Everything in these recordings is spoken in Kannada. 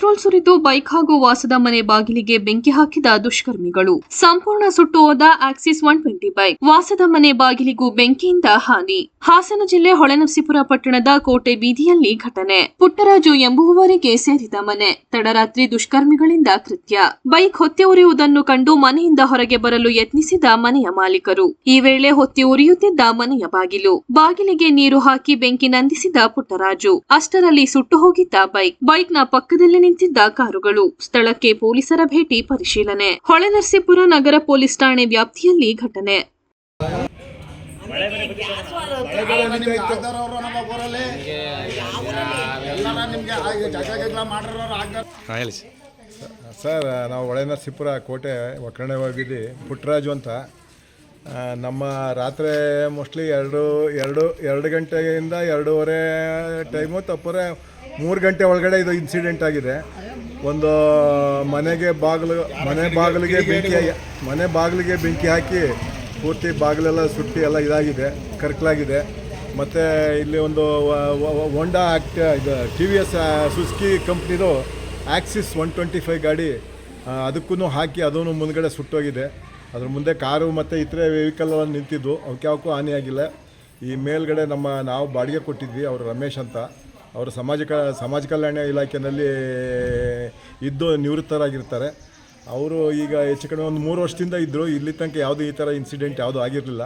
ಪೆಟ್ರೋಲ್ ಸುರಿದು ಬೈಕ್ ಹಾಗೂ ವಾಸದ ಮನೆ ಬಾಗಿಲಿಗೆ ಬೆಂಕಿ ಹಾಕಿದ ದುಷ್ಕರ್ಮಿಗಳು. ಸಂಪೂರ್ಣ ಸುಟ್ಟು ಹೋದ ಆಕ್ಸಿಸ್ ಒನ್ ಟ್ವೆಂಟಿ ಬೈಕ್ ವಾಸದ ಮನೆ ಬಾಗಿಲಿಗೂ ಬೆಂಕಿಯಿಂದ ಹಾನಿ. ಹಾಸನ ಜಿಲ್ಲೆ ಹೊಳೆನರಸೀಪುರ ಪಟ್ಟಣದ ಕೋಟೆ ಬೀದಿಯಲ್ಲಿ ಘಟನೆ. ಪುಟ್ಟರಾಜು ಎಂಬುವವರಿಗೆ ಸೇರಿದ ಮನೆ. ತಡರಾತ್ರಿ ದುಷ್ಕರ್ಮಿಗಳಿಂದ ಕೃತ್ಯ. ಬೈಕ್ ಹೊತ್ತಿ ಉರಿಯುವುದನ್ನು ಕಂಡು ಮನೆಯಿಂದ ಹೊರಗೆ ಬರಲು ಯತ್ನಿಸಿದ ಮನೆಯ ಮಾಲೀಕರು. ಈ ವೇಳೆ ಹೊತ್ತಿ ಉರಿಯುತ್ತಿದ್ದ ಮನೆಯ ಬಾಗಿಲು. ಬಾಗಿಲಿಗೆ ನೀರು ಹಾಕಿ ಬೆಂಕಿ ನಂದಿಸಿದ ಪುಟ್ಟರಾಜು. ಅಷ್ಟರಲ್ಲಿ ಸುಟ್ಟು ಹೋಗಿದ್ದ ಬೈಕ್. ಬೈಕ್ನ ಪಕ್ಕದಲ್ಲಿ ನಿಂತಿದ್ದ ಕಾರುಗಳು. ಸ್ಥಳಕ್ಕೆ ಪೊಲೀಸರ ಭೇಟಿ ಪರಿಶೀಲನೆ. ಹೊಳೆನರಸೀಪುರ ನಗರ ಪೊಲೀಸ್ ಠಾಣೆ ವ್ಯಾಪ್ತಿಯಲ್ಲಿ ಘಟನೆ. ಸರ್. ನಾವು ನಾವು ಒಳನರಸೀಪುರ ಕೋಟೆ ಒಕ್ಕರಣೆ ಹೋಗಿದ್ದಿ ಪುಟ್ಟರಾಜು ಅಂತ. ನಮ್ಮ ರಾತ್ರಿ ಮೋಸ್ಟ್ಲಿ ಎರಡು ಎರಡು ಎರಡು ಗಂಟೆಯಿಂದ ಎರಡೂವರೆ ಟೈಮು ತಪ್ಪರೆ ಮೂರು ಗಂಟೆ ಒಳಗಡೆ ಇದು ಇನ್ಸಿಡೆಂಟ್ ಆಗಿದೆ. ಒಂದು ಮನೆಗೆ ಬಾಗಿಲು ಮನೆ ಬಾಗಿಲಿಗೆ ಬೆಂಕಿ ಮನೆ ಬಾಗಿಲಿಗೆ ಬೆಂಕಿ ಹಾಕಿ ಪೂರ್ತಿ ಬಾಗಿಲೆಲ್ಲ ಸುಟ್ಟಿ ಎಲ್ಲ ಇದಾಗಿದೆ, ಕರ್ಕಲಾಗಿದೆ. ಮತ್ತು ಇಲ್ಲಿ ಒಂದು ಹೋಂಡಾ ಆಕ್ಟ್ ಇದು ಟಿ ವಿ ಎಸ್ ಸುಸ್ಕಿ ಕಂಪ್ನಿದು ಆ್ಯಕ್ಸಿಸ್ ಒನ್ ಟ್ವೆಂಟಿ ಫೈವ್ ಗಾಡಿ ಅದಕ್ಕೂ ಹಾಕಿ ಅದೂ ಮುಂದ್ಗಡೆ ಸುಟ್ಟೋಗಿದೆ. ಅದ್ರ ಮುಂದೆ ಕಾರು ಮತ್ತು ಇತರೆ ವೆಹಿಕಲ್ ನಿಂತಿದ್ದು ಅವಕ್ಕೆ ಯಾವಕ್ಕೂ ಹಾನಿಯಾಗಿಲ್ಲ ಈ ಮೇಲ್ಗಡೆ ನಮ್ಮ ನಾವು ಬಾಡಿಗೆ ಕೊಟ್ಟಿದ್ವಿ, ಅವರು ರಮೇಶ್ ಅಂತ. ಅವರು ಸಮಾಜ ಸಮಾಜ ಕಲ್ಯಾಣ ಇಲಾಖೆಯಲ್ಲಿ ಇದ್ದು ನಿವೃತ್ತರಾಗಿರ್ತಾರೆ. ಅವರು ಈಗ ಹೆಚ್ಚು ಕಡಿಮೆ ಒಂದು ಮೂರು ವರ್ಷದಿಂದ ಇದ್ದರು ಇಲ್ಲಿ ತನಕ ಯಾವುದೂ ಈ ಥರ ಇನ್ಸಿಡೆಂಟ್ ಯಾವುದೂ ಆಗಿರಲಿಲ್ಲ.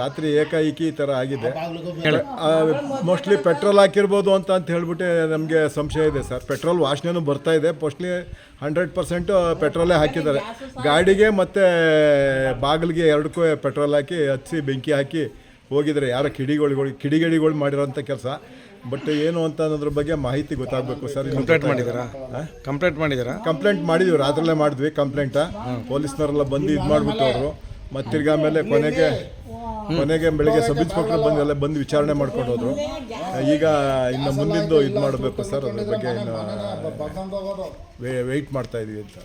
ರಾತ್ರಿ ಏಕಾಏಕಿ ಈ ಥರ ಆಗಿದೆ. ಮೋಸ್ಟ್ಲಿ ಪೆಟ್ರೋಲ್ ಹಾಕಿರ್ಬೋದು ಅಂತ ಅಂತ ಹೇಳ್ಬಿಟ್ಟು ನಮಗೆ ಸಂಶಯ ಇದೆ ಸರ್. ಪೆಟ್ರೋಲ್ ವಾಸನೆನೂ ಬರ್ತಾ ಇದೆ. ಮೋಸ್ಟ್ಲಿ ಹಂಡ್ರೆಡ್ ಪರ್ಸೆಂಟು ಪೆಟ್ರೋಲೇ ಹಾಕಿದ್ದಾರೆ. ಗಾಡಿಗೆ ಮತ್ತು ಬಾಗಿಲಿಗೆ ಎರಡಕ್ಕೂ ಪೆಟ್ರೋಲ್ ಹಾಕಿ ಹಚ್ಚಿ ಬೆಂಕಿ ಹಾಕಿ ಹೋಗಿದ್ದಾರೆ. ಯಾರೋ ಕಿಡಿಗಳು ಕಿಡಿಗೇಡಿಗಳು ಮಾಡಿರೋಂಥ ಕೆಲಸ. ಬಟ್ ಏನು ಅಂತ ಅನ್ನೋದ್ರ ಬಗ್ಗೆ ಮಾಹಿತಿ ಗೊತ್ತಾಗಬೇಕು ಸರ್ ಕಂಪ್ಲೇಂಟ್ ಮಾಡಿದ್ದೀರಾ? ಕಂಪ್ಲೇಂಟ್ ಮಾಡಿದ್ದೀರಾ? ಕಂಪ್ಲೇಂಟ್ ಮಾಡಿದ್ವಿ ರಾತ್ರಲ್ಲೇ ಮಾಡಿದ್ವಿ ಕಂಪ್ಲೇಂಟ ಪೊಲೀಸ್ನವರೆಲ್ಲ ಬಂದು ಇದು ಮಾಡಿಬಿಟ್ಟು ಅವರು ಮತ್ತು ತಿರ್ಗಾ ಆಮೇಲೆ ಕೊನೆಗೆ ಕೊನೆಗೆ ಬೆಳಿಗ್ಗೆ ಸಬ್ ಇನ್ಸ್ಪೆಕ್ಟರ್ ಬಂದು ಎಲ್ಲ ಬಂದು ವಿಚಾರಣೆ ಮಾಡ್ಕೊಂಡು ಹೋದ್ರು. ಈಗ ಇನ್ನು ಮುಂದಿಂದು ಇದು ಮಾಡಬೇಕು ಸರ್ ಅದ್ರ ಬಗ್ಗೆ ಇನ್ನು ವೆಯ್ಟ್ ಮಾಡ್ತಾ ಇದೀವಿ ಅಂತ.